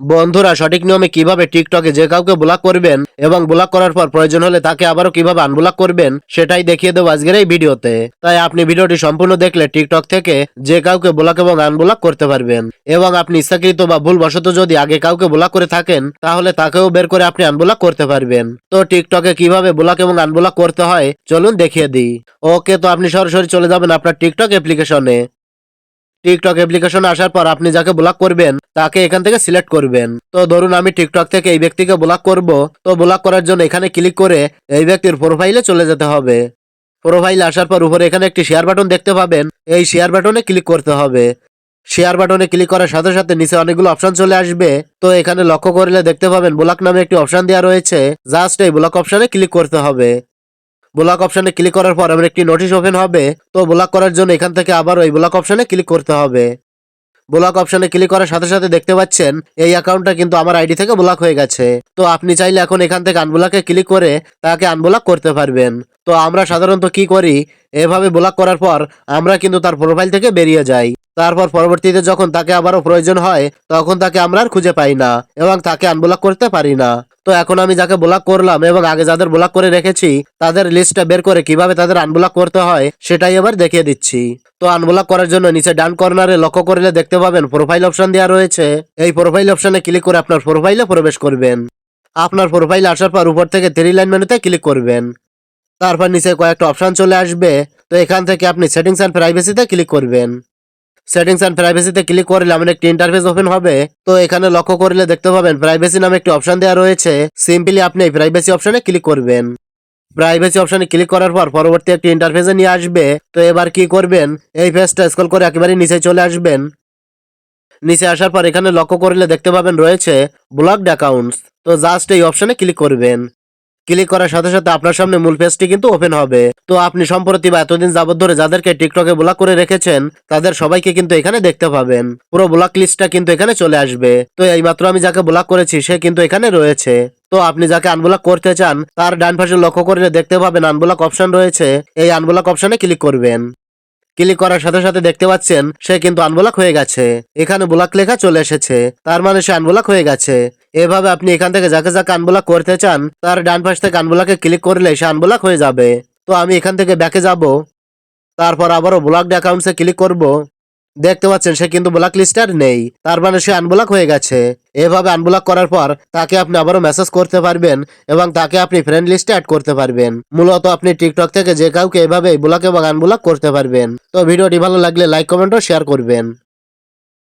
বন্ধুরা, সঠিক নিয়মে কীভাবে টিকটকে যে কাউকে ব্লক করবেন এবং ব্লক করার পর প্রয়োজন হলে তাকে আবারও কীভাবে আনব্লক করবেন, সেটাই দেখিয়ে দেবো আজকের এই ভিডিওতে। তাই আপনি ভিডিওটি সম্পূর্ণ দেখলে টিকটক থেকে যে কাউকে ব্লক এবং আনব্লক করতে পারবেন। এবং আপনি ইচ্ছাকৃত বা ভুলবশত যদি আগে কাউকে ব্লক করে থাকেন, তাহলে তাকেও বের করে আপনি আনব্লক করতে পারবেন। তো টিকটকে কীভাবে ব্লক এবং আনব্লক করতে হয়, চলুন দেখিয়ে দিই। ওকে, তো আপনি সরাসরি চলে যাবেন আপনার টিকটক অ্যাপ্লিকেশনে টিকটক অ্যাপ্লিকেশনে আসার পর আপনি যাকে ব্লক করবেন, তাকে এখান থেকে সিলেক্ট করবেন। তো ধরুন আমি টিকটক থেকে এই ব্যক্তিকে ব্লক করব, তো ব্লক করার জন্য এখানে ক্লিক করে এই ব্যক্তির প্রোফাইলে চলে যেতে হবে। প্রোফাইলে আসার পর উপরে এখানে একটি শেয়ার বাটন দেখতে পাবেন, এই শেয়ার বাটনে ক্লিক করতে হবে। শেয়ার বাটনে ক্লিক করার সাথে সাথে নিচে অনেকগুলো অপশন চলে আসবে, তো এখানে লক্ষ্য করলে দেখতে পাবেন ব্লক নামে একটি অপশন দেওয়া রয়েছে জাস্ট এই ব্লক অপশনে ক্লিক করতে হবে। ব্লক অপশনে ক্লিক করার পর আমার একটি নোটিশ ওপেন হবে। তো ব্লক করার জন্য এখান থেকে আবার ওই ব্লক অপশনে ক্লিক করতে হবে। ব্লক অপশনে ক্লিক করার সাথে সাথে দেখতে পাচ্ছেন, এই অ্যাকাউন্টটা কিন্তু আমার আইডি থেকে ব্লক হয়ে গেছে। তো আপনি চাইলে এখন এখান থেকে আনব্লকে ক্লিক করে তাকে আনব্লক করতে পারবেন। তো আমরা সাধারণত কি করি? এভাবে ব্লক করার পর আমরা কিন্তু তার প্রোফাইল থেকে বেরিয়ে যাই। তারপর পরবর্তীতে যখন তাকে আবারও প্রয়োজন হয়, তখন তাকে আমরা আর খুঁজে পাই না এবং তাকে আনব্লক করতে পারি না। তো এখন আমি যাকে ব্লক করলাম এবং আগে যাদের ব্লক করে রেখেছি, তাদের লিস্টটা বের করে কীভাবে তাদের আনব্লক করতে হয়, সেটাই এবার দেখিয়ে দিচ্ছি। তো আনব্লক করার জন্য নিচে ডান কর্নারে লক্ষ্য করলে দেখতে পাবেন প্রোফাইল অপশন দেওয়া রয়েছে। এই প্রোফাইল অপশনে ক্লিক করে আপনার প্রোফাইলে প্রবেশ করবেন। আপনার প্রোফাইল আসার পর উপর থেকে থ্রি লাইন মেনুতে ক্লিক করবেন। তারপর নিচে কয়েকটা অপশন চলে আসবে। তো এখান থেকে আপনি সেটিংস অ্যান্ড প্রাইভেসিতে ক্লিক করবেন। সেটিংস অ্যান্ড প্রাইভেসিতে ক্লিক করলে এমন একটি ইন্টারফেস ওপেন হবে। তো এখানে লক্ষ্য করলে দেখতে পাবেন প্রাইভেসি নামে একটি অপশন দেওয়া রয়েছে। সিম্পলি আপনি এই প্রাইভেসি অপশনে ক্লিক করবেন। প্রাইভেসি অপশনে ক্লিক করার পর পরবর্তী একটি ইন্টারফেসে নিয়ে আসবে। তো এবার কি করবেন? এই পেজটা স্ক্রল করে একেবারে নিচে চলে আসবেন। নিচে আসার পর এখানে লক্ষ্য করলে দেখতে পাবেন রয়েছে ব্লকড অ্যাকাউন্টস তো জাস্ট এই অপশনে ক্লিক করবেন। ক্লিক করার সাথে সাথে আপনার সামনে মূল পেজটি কিন্তু ওপেন হবে। তো আপনি সম্প্রতি বা এতদিন যাবত ধরে যাদেরকে টিকটকে ব্লক করে রেখেছেন, তাদের সবাইকে কিন্তু এখানে দেখতে পাবেন। পুরো ব্লক লিস্টটা কিন্তু এখানে চলে আসবে। তো এইমাত্র আমি যাকে ব্লক করেছি, সে কিন্তু এখানে রয়েছে। তো আপনি যাকে আনব্লক করতে চান, তার ডান পাশে লক্ষ্য করলে দেখতে পাবেন আনব্লক অপশন রয়েছে। এই আনব্লক অপশনে ক্লিক করবেন। ক্লিক করার সাথে সাথে দেখতে পাচ্ছেন, সে কিন্তু আনব্লক হয়ে গেছে। এখানে ব্লক লেখা চলে এসেছে। তার মানে সে আনব্লক হয়ে গেছে। এভাবে আপনি এখান থেকে যাকে যাকে আনব্লক করতে চান, তার ডান পাশ থেকে আনব্লকে ক্লিক করলে সে আনব্লক হয়ে যাবে। তো আমি এখান থেকে ব্যাকে যাব। তারপর আবারও ব্লকড অ্যাকাউন্টসে ক্লিক করব। দেখতে পাচ্ছেন সে কিন্তু ব্লক লিস্টার নেই। তার মানে সে আনব্লক হয়ে গেছে। এভাবে আনব্লক করার পর তাকে আপনি আবারও মেসেজ করতে পারবেন এবং তাকে আপনি ফ্রেন্ড লিস্টে অ্যাড করতে পারবেন। মূলত আপনি টিকটক থেকে যে কাউকে এভাবে ব্লক এবং আনব্লক করতে পারবেন। তো ভিডিওটি ভালো লাগলে লাইক কমেন্ট ও শেয়ার করবেন।